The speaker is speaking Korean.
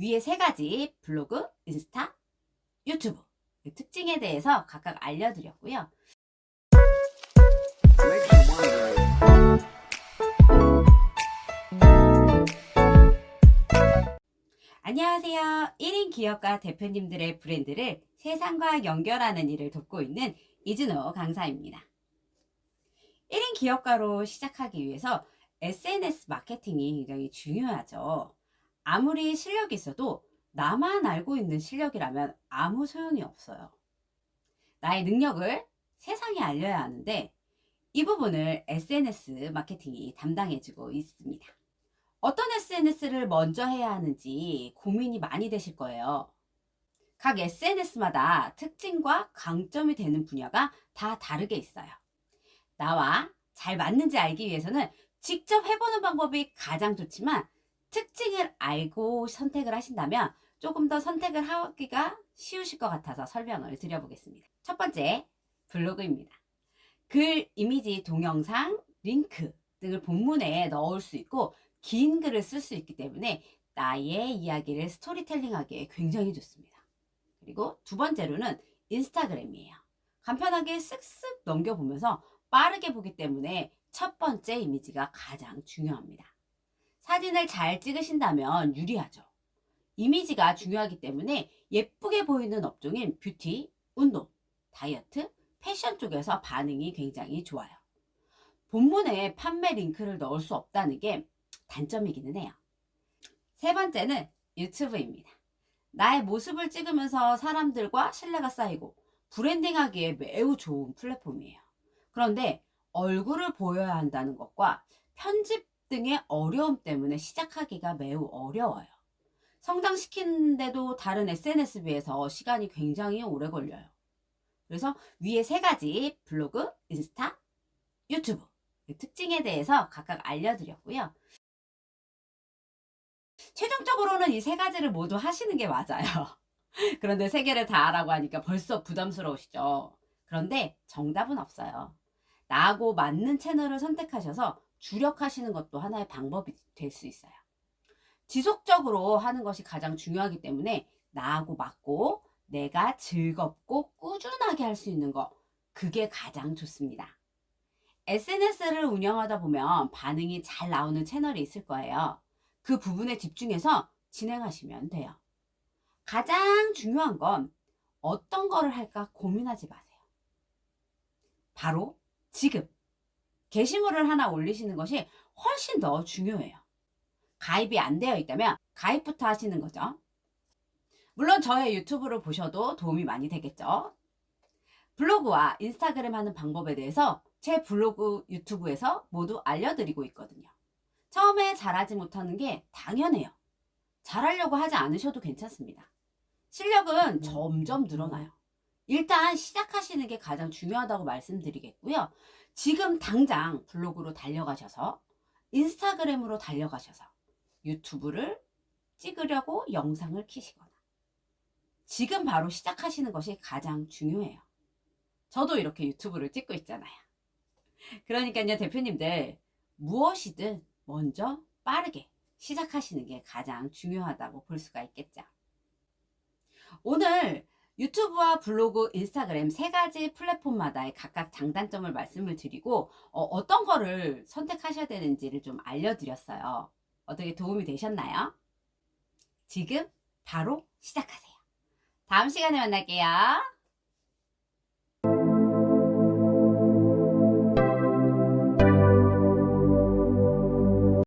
위에 세 가지 블로그, 인스타, 유튜브 그 특징에 대해서 각각 알려드렸고요. 안녕하세요. 1인 기업가 대표님들의 브랜드를 세상과 연결하는 일을 돕고 있는 이준호 강사입니다. 1인 기업가로 시작하기 위해서 SNS 마케팅이 굉장히 중요하죠. 아무리 실력이 있어도 나만 알고 있는 실력이라면 아무 소용이 없어요. 나의 능력을 세상에 알려야 하는데 이 부분을 SNS 마케팅이 담당해주고 있습니다. 어떤 SNS를 먼저 해야 하는지 고민이 많이 되실 거예요. 각 SNS마다 특징과 강점이 되는 분야가 다 다르게 있어요. 나와 잘 맞는지 알기 위해서는 직접 해보는 방법이 가장 좋지만 특징을 알고 선택을 하신다면 조금 더 선택을 하기가 쉬우실 것 같아서 설명을 드려보겠습니다. 첫 번째, 블로그입니다. 글, 이미지, 동영상, 링크 등을 본문에 넣을 수 있고 긴 글을 쓸 수 있기 때문에 나의 이야기를 스토리텔링 하기에 굉장히 좋습니다. 그리고 두 번째로는 인스타그램이에요. 간편하게 쓱쓱 넘겨보면서 빠르게 보기 때문에 첫 번째 이미지가 가장 중요합니다. 사진을 잘 찍으신다면 유리하죠. 이미지가 중요하기 때문에 예쁘게 보이는 업종인 뷰티, 운동, 다이어트, 패션 쪽에서 반응이 굉장히 좋아요. 본문에 판매 링크를 넣을 수 없다는 게 단점이기는 해요. 세 번째는 유튜브입니다. 나의 모습을 찍으면서 사람들과 신뢰가 쌓이고 브랜딩하기에 매우 좋은 플랫폼이에요. 그런데 얼굴을 보여야 한다는 것과 편집 등의 어려움 때문에 시작하기가 매우 어려워요. 성장시키는데도 다른 SNS에 비해서 시간이 굉장히 오래 걸려요. 그래서 위에 세 가지 블로그, 인스타, 유튜브 그 특징에 대해서 각각 알려드렸고요. 최종적으로는 이 세 가지를 모두 하시는 게 맞아요. 그런데 세 개를 다 하라고 하니까 벌써 부담스러우시죠? 그런데 정답은 없어요. 나하고 맞는 채널을 선택하셔서 주력하시는 것도 하나의 방법이 될 수 있어요. 지속적으로 하는 것이 가장 중요하기 때문에 나하고 맞고 내가 즐겁고 꾸준하게 할 수 있는 거, 그게 가장 좋습니다. SNS를 운영하다 보면 반응이 잘 나오는 채널이 있을 거예요. 그 부분에 집중해서 진행하시면 돼요. 가장 중요한 건 어떤 거를 할까 고민하지 마세요. 바로 지금 게시물을 하나 올리시는 것이 훨씬 더 중요해요. 가입이 안 되어 있다면 가입부터 하시는 거죠. 물론 저의 유튜브를 보셔도 도움이 많이 되겠죠. 블로그와 인스타그램 하는 방법에 대해서 제 블로그 유튜브에서 모두 알려드리고 있거든요. 처음에 잘하지 못하는 게 당연해요. 잘하려고 하지 않으셔도 괜찮습니다. 실력은 점점 늘어나요. 일단 시작하시는 게 가장 중요하다고 말씀드리겠고요. 지금 당장 블로그로 달려가셔서 인스타그램으로 달려가셔서 유튜브를 찍으려고 영상을 키시거나 지금 바로 시작하시는 것이 가장 중요해요. 저도 이렇게 유튜브를 찍고 있잖아요. 그러니까요, 대표님들 무엇이든 먼저 빠르게 시작하시는 게 가장 중요하다고 볼 수가 있겠죠. 오늘 유튜브와 블로그, 인스타그램 세 가지 플랫폼마다의 각각 장단점을 말씀을 드리고 어, 떤 거를 선택하셔야 되는지를 좀 알려드렸어요. 어떻게 도움이 되셨나요? 지금 바로 시작하세요. 다음 시간에 만날게요.